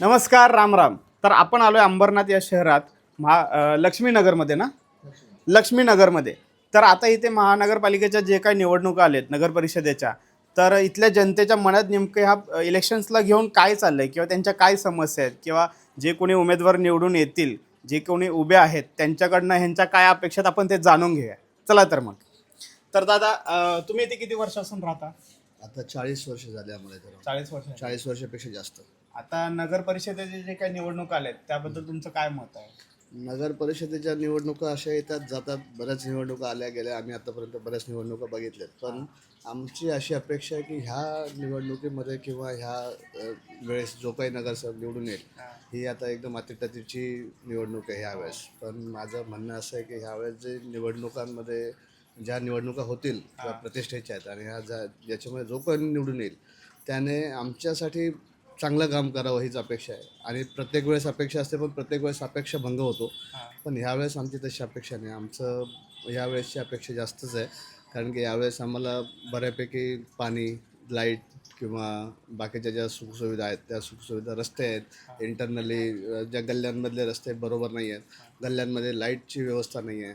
नमस्कार राम राम. तर आपण आलोय अंबरनाथ या शहरात महा लक्ष्मीनगरमध्ये ना? लक्ष्मीनगरमध्ये. तर आता इथे महानगरपालिकेच्या जे काही निवडणुका आलेत नगर परिषदेच्या तर इथल्या जनतेच्या मनात नेमकं ह्या इलेक्शन्सला घेऊन काय चाललंय किंवा त्यांच्या काय समस्या आहेत किंवा जे कोणी उमेदवार निवडून येतील जे कोणी उभे आहेत त्यांच्याकडनं ह्यांच्या काय अपेक्षात आपण ते जाणून घेऊया. चला तर मग. तर दादा तुम्ही इथे किती वर्षापासून राहता? आता चाळीस वर्ष झाले आम्हाला चाळीस वर्ष. चाळीस वर्षापेक्षा जास्त. आता नगर परिषदेचे जे काही निवडणूक आलेत त्याबद्दल तुमचं काय मत आहे? नगर परिषदेच्या निवडणुका अशा येतात जातात बऱ्याच निवडणुका आल्या गेल्या आम्ही आतापर्यंत बऱ्याच निवडणुका बघितल्यात. पण आमची अशी अपेक्षा आहे की ह्या निवडणुकीमध्ये किंवा ह्या वेळेस जो काही नगरसेवक निवडून येईल ही. आता एकदम अतिटतीची निवडणूक आहे ह्यावेळेस पण माझं म्हणणं असं आहे की ह्यावेळेस जे निवडणुकांमध्ये ज्या निवडणुका होतील किंवा प्रतिष्ठेच्या आहेत आणि ह्या ज्या ज्याच्यामध्ये जो कोणी निवडून येईल त्याने आमच्यासाठी चांगलं काम करावं हीच अपेक्षा आहे. आणि प्रत्येक वेळेस अपेक्षा असते पण प्रत्येक वेळेस अपेक्षा भंग होतो. पण ह्यावेळेस आमची तशी अपेक्षा नाही. आमचं यावेळेसची अपेक्षा जास्तच आहे. कारण की यावेळेस आम्हाला बऱ्यापैकी पाणी लाइट किंवा बाकीच्या ज्या सुखसुविधा आहेत त्या सुखसुविधा रस्ते आहेत. इंटरनली ज्या गल्ल्यांमधले रस्ते बरोबर नाही आहेत. गल्ल्यांमध्ये लाईटची व्यवस्था नाही आहे.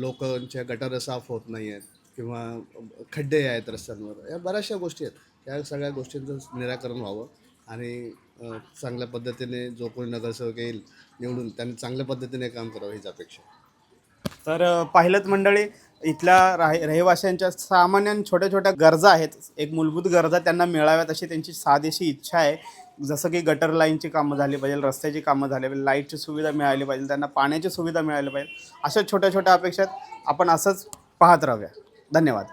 लोकांच्या गटारं साफ होत नाही आहेत. किंवा खड्डे आहेत रस्त्यांवर. या बऱ्याचशा गोष्टी आहेत. या सगळ्या गोष्टींचं निराकरण व्हावं आणि चांगल्या पद्धतीने जो कोणी नगरसेवक येईल निवडून त्यांनी चांगल्या पद्धतीने काम करावं हीच अपेक्षा तर पाहिलंत मंडळी इथल्या राहि रहिवाशांच्या सामान्य छोट्या छोट्या गरजा आहेत. एक मूलभूत गरजा त्यांना मिळाव्यात अशी त्यांची साधीशी इच्छा आहे. जसं की गटर लाईनची कामं झाली पाहिजे रस्त्याची कामं झाली पाहिजे लाईटची सुविधा मिळाली पाहिजे त्यांना पाण्याची सुविधा मिळाली पाहिजे अशा छोट्या छोट्या अपेक्षात आपण असंच पाहत राहूया. धन्यवाद.